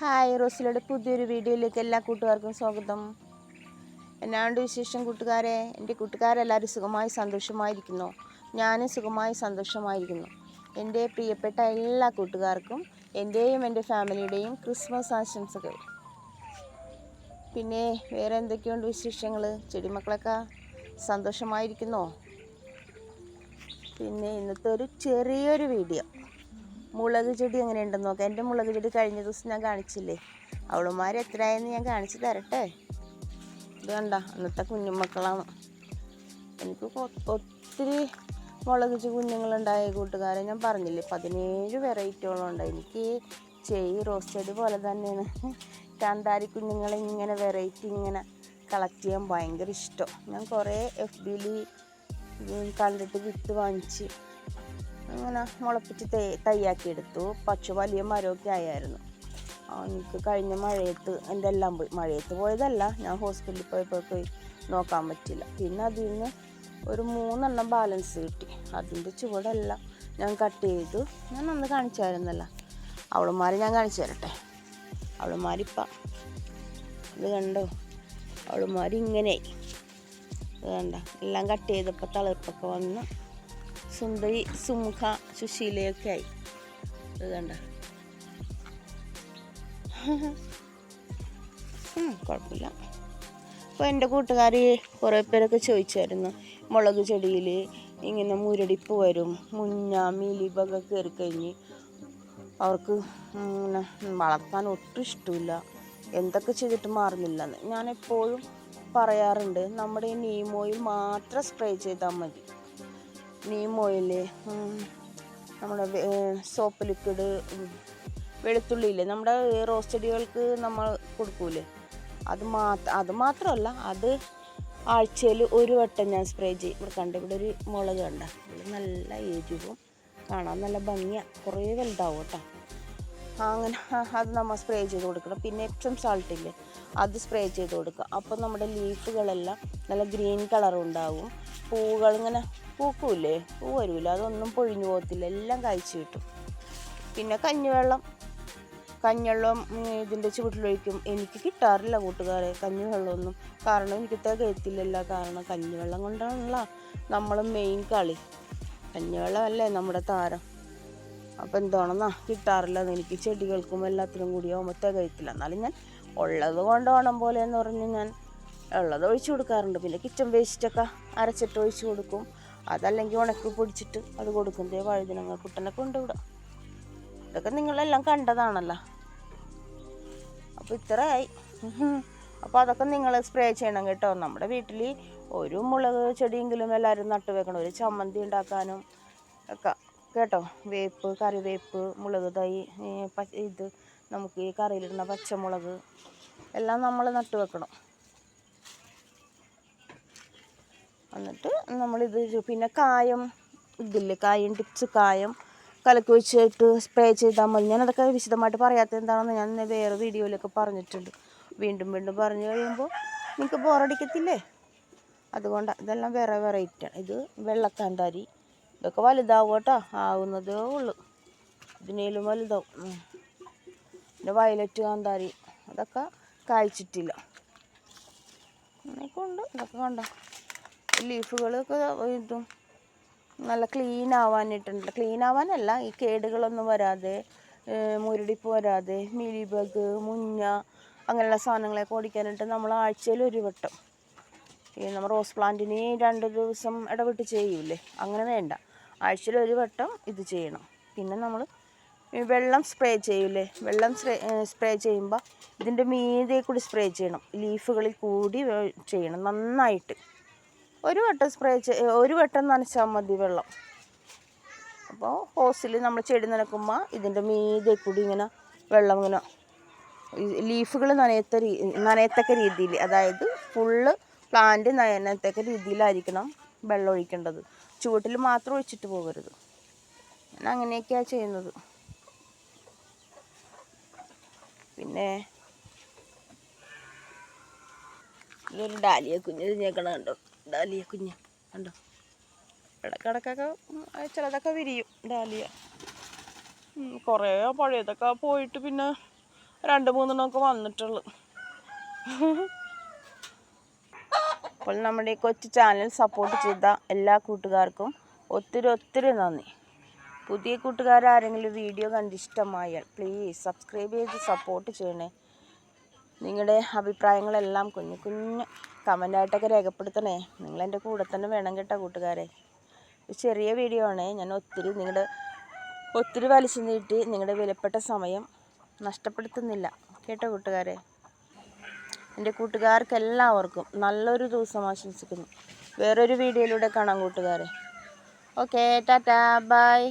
Hi റോസിലയുടെ പുതിയൊരു വീഡിയോയിലേക്ക് എല്ലാ കൂട്ടുകാർക്കും സ്വാഗതം. എന്നാണ്ട് വിശേഷം കൂട്ടുകാരെ? എന്റെ കൂട്ടുകാരെല്ലാവരും സുഖമായി സന്തോഷമായിരിക്കുന്നു. ഞാനും സുഖമായി സന്തോഷമായിരിക്കുന്നു. എന്റെ പ്രിയപ്പെട്ട എല്ലാ കൂട്ടുകാർക്കും എന്റെയും എന്റെ ഫാമിലിയുടെയും ക്രിസ്മസ് ആശംസകൾ. പിന്നെ വേറെ എന്തൊക്കെയുണ്ട് വിശേഷങ്ങൾ ചെടിമക്കളൊക്കെ സന്തോഷമായിരിക്കുന്നോ? പിന്നെ ഇന്നത്തെ ഒരു ചെറിയൊരു വീഡിയോ. മുളക് ചെടി എങ്ങനെ ഉണ്ടെന്ന് നോക്കാം. എന്റെ മുളക് ചെടി കഴിഞ്ഞ ദിവസം ഞാൻ കാണിച്ചില്ലേ? അവളുമാർ എത്രയായെന്ന് ഞാൻ കാണിച്ചു തരട്ടെ? ഇത് കണ്ട അന്നത്തെ കുഞ്ഞുമക്കളാണ് എനിക്ക് ഒത്തിരി മുളക് കുഞ്ഞുങ്ങളുണ്ടായ കൂട്ടുകാരെ ഞാൻ പറഞ്ഞില്ലേ പതിനേഴ് വെറൈറ്റിയോളം ഉണ്ട്. എനിക്ക് ചെയ് റോസ് ചെടി പോലെ തന്നെയാണ്. കാന്താരി കുഞ്ഞുങ്ങളെ ഇങ്ങനെ വെറൈറ്റി ഇങ്ങനെ കളക്ട് ചെയ്യാൻ ഭയങ്കര ഇഷ്ടം. ഞാൻ കുറേ എഫ് ബിയിൽ കണ്ടിട്ട് വിത്ത് വാങ്ങിച്ച് അങ്ങനെ മുളപ്പിച്ച് തൈ തയ്യാക്കി എടുത്തു പക്ഷെ വലിയ മരമൊക്കെ ആയായിരുന്നു. എനിക്ക് കഴിഞ്ഞ മഴയത്ത് എന്റെ എല്ലാം പോയി. മഴയത്ത് പോയതല്ല ഞാൻ ഹോസ്പിറ്റലിൽ പോയപ്പോൾ പോയി നോക്കാൻ പറ്റില്ല. പിന്നെ അതിൽ നിന്ന് ഒരു മൂന്നെണ്ണം ബാലൻസ് കിട്ടി. അതിന്റെ ചുവടെല്ലാം ഞാൻ കട്ട് ചെയ്തു. ഞാൻ അന്ന് കാണിച്ചായിരുന്നല്ല. അവളുമാരെ ഞാൻ കാണിച്ചു തരട്ടെ. അവളുമാരിപ്പം. ഇത് കണ്ടോ? അവളുമാരിങ്ങനെ ഇത് കണ്ട? എല്ലാം കട്ട് ചെയ്തപ്പോൾ തളിർപ്പൊക്കെ വന്ന് സുന്ദരി സുമുഖ സുശീലയൊക്കെ ആയി ഇത് കണ്ട? കുഴപ്പമില്ല. അപ്പോൾ എന്റെ കൂട്ടുകാർ കുറേ പേരൊക്കെ ചോദിച്ചായിരുന്നു മുളക് ചെടിയിൽ ഇങ്ങനെ മുരടിപ്പ് വരും മുന്ന മീലിബൊക്കെ കയറി കഴിഞ്ഞ് അവർക്ക് വളർത്താൻ ഒട്ടും ഇഷ്ടമില്ല. എന്തൊക്കെ ചെയ്തിട്ട് മാറുന്നില്ലെന്ന്. ഞാൻ എപ്പോഴും പറയാറുണ്ട് നമ്മുടെ ഈ നീമോയിൽ മാത്രം സ്പ്രേ ചെയ്താൽ മതി. നീം ഓയിൽ നമ്മുടെ സോപ്പ് ലിക്വിഡ് വെളുത്തുള്ളിയില്ലേ നമ്മുടെ റോസ് ചെടികൾക്ക് നമ്മൾ കൊടുക്കൂലേ? അത് മാത്രം അത് മാത്രമല്ല അത് ആഴ്ചയിൽ ഒരു വട്ടം ഞാൻ സ്പ്രേ ചെയ്യും. ഇവിടെ കണ്ട ഇവിടെ ഒരു മുളക് കണ്ട. ഇവിടെ നല്ല എരിവും കാണാൻ നല്ല ഭംഗിയാണ് കുറേ വലുതാവും കേട്ടോ. അങ്ങനെ അത് നമ്മൾ സ്പ്രേ ചെയ്ത് കൊടുക്കണം. പിന്നെ എപ്സം സാൾട്ട് ഇല്ലേ? അത് സ്പ്രേ ചെയ്ത് കൊടുക്കുക. അപ്പോൾ നമ്മുടെ ലീഫുകളെല്ലാം നല്ല ഗ്രീൻ കളർ ഉണ്ടാവും. പൂവുകൾ ഇങ്ങനെ പൂക്കൂലേ പൂ വരില്ല അതൊന്നും പൊഴിഞ്ഞു പോകത്തില്ല. എല്ലാം കഴിച്ചു കിട്ടും. പിന്നെ കഞ്ഞിവെള്ളം. കഞ്ഞിവെള്ളം ഇതിന്റെ ചുവട്ടിലൊഴിക്കും. എനിക്ക് കിട്ടാറില്ല കൂട്ടുകാരെ കഞ്ഞിവെള്ളമൊന്നും. കാരണം എനിക്ക് തികയത്തില്ലല്ല. കാരണം കഞ്ഞിവെള്ളം കൊണ്ടാണല്ല നമ്മൾ മെയിൻ കളി. കഞ്ഞിവെള്ളമല്ലേ നമ്മുടെ താരം. അപ്പം എന്താണെന്നാ? കിട്ടാറില്ല എനിക്ക് ചെടികൾക്കും എല്ലാത്തിനും കൂടി ആകുമ്പോൾ തികയത്തില്ല. എന്നാലും ഞാൻ ഉള്ളത് കൊണ്ട് ഓണം പോലെ എന്ന് പറഞ്ഞ് ഞാൻ ഉള്ളത് ഒഴിച്ചു കൊടുക്കാറുണ്ട്. പിന്നെ കിച്ചൺ വേസ്റ്റൊക്കെ അരച്ചിട്ട് ഒഴിച്ചു കൊടുക്കും. അതല്ലെങ്കിൽ ഉണക്കി പൊടിച്ചിട്ട് അത് ദേ വഴുതിനങ്ങ കുട്ടനെ കൊണ്ടുവിടാം ഇതൊക്കെ നിങ്ങളെല്ലാം കണ്ടതാണല്ലോ. അപ്പോൾ ഇത്രയായി. അപ്പോൾ അതൊക്കെ നിങ്ങൾ സ്പ്രേ ചെയ്യണം കേട്ടോ. നമ്മുടെ വീട്ടിൽ ഒരു മുളക് ചെടിയെങ്കിലും എല്ലാവരും നട്ടു വെക്കണം. ഒരു ചമ്മന്തി ഉണ്ടാക്കാനും ഒക്കെ. കേട്ടോ? വേപ്പ് കറിവേപ്പ് മുളക് തൈ ഇത് നമുക്ക് ഈ കറിയിലിടുന്ന പച്ചമുളക് എല്ലാം നമ്മൾ നട്ടു വെക്കണം. എന്നിട്ട് നമ്മളിത് പിന്നെ കായം ഇതില്ലേ? കായം ടിപ്സ് കായം. കലക്കി വെച്ചിട്ട് സ്പ്രേ ചെയ്താൽ മതി. ഞാനതൊക്കെ വിശദമായിട്ട് പറയാത്ത എന്താണെന്ന് ഞാൻ വേറെ വീഡിയോയിലൊക്കെ പറഞ്ഞിട്ടുണ്ട്. വീണ്ടും വീണ്ടും പറഞ്ഞു കഴിയുമ്പോൾ നിങ്ങൾക്ക് ബോറടിക്കത്തില്ലേ അതുകൊണ്ട് ഇതെല്ലാം വേറെ വെറൈറ്റിയാണ് ഇത് വെള്ളക്കാന്താരി. ഇതൊക്കെ വലുതാവും കേട്ടോ. ആവുന്നതേ ഉള്ളൂ. ഇതിനേലും വലുതാവും. പിന്നെ വയലറ്റ് കാന്താരി. അതൊക്കെ കായ്ച്ചിട്ടില്ല. അങ്ങനെയൊക്കെ ഉണ്ട്. ഇതൊക്കെ കണ്ടോ? ലീഫുകളൊക്കെ ഇതും നല്ല ക്ലീൻ ആവാനായിട്ടുണ്ട് ക്ലീൻ ആവാനല്ല ഈ കേടുകളൊന്നും വരാതെ മുരടിപ്പ് വരാതെ മിലിബഗ് മുഞ്ഞ അങ്ങനെയുള്ള സാധനങ്ങളൊക്കെ ഓടിക്കാനായിട്ട് നമ്മൾ ആഴ്ചയിൽ ഒരു വട്ടം. ഈ നമ്മൾ റോസ് പ്ലാന്റിന് രണ്ട് ദിവസം ഇടവിട്ട് ചെയ്യൂലേ? അങ്ങനെ വേണ്ട. ആഴ്ചയിൽ ഒരു വട്ടം ഇത് ചെയ്യണം. പിന്നെ നമ്മൾ വെള്ളം സ്പ്രേ ചെയ്യൂലേ? വെള്ളം സ്പ്രേ ചെയ്യുമ്പോൾ ഇതിന്റെ മീതെ കൂടി സ്പ്രേ ചെയ്യണം. ലീഫുകളിൽ കൂടി ചെയ്യണം നന്നായിട്ട്. ഒരു വട്ടം സ്പ്രേ ഒരു വട്ടം നനച്ചാൽ മതി വെള്ളം. അപ്പോൾ ഹോസിൽ നമ്മൾ ചെടി നനക്കുമ്പോൾ ഇതിന്റെ മീതെ കൂടി ഇങ്ങനെ വെള്ളം ഇങ്ങനെ ലീഫുകൾ നനയത്ത രീ നനയത്തക്ക രീതിയിൽ അതായത് ഫുള്ള് പ്ലാന്റ് നനയത്തക്ക രീതിയിലായിരിക്കണം വെള്ളം ഒഴിക്കേണ്ടത്. ചുവട്ടിൽ മാത്രം ഒഴിച്ചിട്ട് പോകരുത്. ഞാൻ അങ്ങനെയൊക്കെയാണ് ചെയ്യുന്നത്. പിന്നെ ഇതൊരു ഡാലിയ കുഞ്ഞ് ഞേക്കണ കണ്ടോ? ഡാലിയ കുഞ്ഞ്. കണ്ടോ? ഇടക്കിടക്കൊക്കെ ചിലതൊക്കെ വിരിയും ഡാലിയ. കുറേ പഴയതൊക്കെ പോയിട്ട് പിന്നെ രണ്ട് മൂന്നെണ്ണമൊക്കെ വന്നിട്ടുള്ളു. അപ്പോൾ നമ്മുടെ ഈ കൊച്ചു ചാനൽ സപ്പോർട്ട് ചെയ്ത എല്ലാ കൂട്ടുകാർക്കും ഒത്തിരി ഒത്തിരി നന്ദി. പുതിയ കൂട്ടുകാരാരെങ്കിലും വീഡിയോ കണ്ട് ഇഷ്ടമായാൽ പ്ലീസ് സബ്സ്ക്രൈബ് ചെയ്ത് സപ്പോർട്ട് ചെയ്യണേ. നിങ്ങളുടെ അഭിപ്രായങ്ങളെല്ലാം കുഞ്ഞു കുഞ്ഞു കമന്റായിട്ടൊക്കെ രേഖപ്പെടുത്തണേ. നിങ്ങൾ നിങ്ങളെന്റെ കൂടെ തന്നെ വേണം കേട്ടോ കൂട്ടുകാരെ. ഒരു ചെറിയ വീഡിയോ ആണ്. ഞാൻ ഒത്തിരി നിങ്ങളുടെ ഒത്തിരി വലിച്ചു നീട്ടി നിങ്ങളുടെ വിലപ്പെട്ട സമയം നഷ്ടപ്പെടുത്തുന്നില്ല. കേട്ടോ കൂട്ടുകാരെ. എന്റെ കൂട്ടുകാർക്ക് എല്ലാവർക്കും നല്ലൊരു ദിവസം ആശംസിക്കുന്നു. വേറൊരു വീഡിയോയിലൂടെ കാണാം കൂട്ടുകാരെ. Okay tata bye.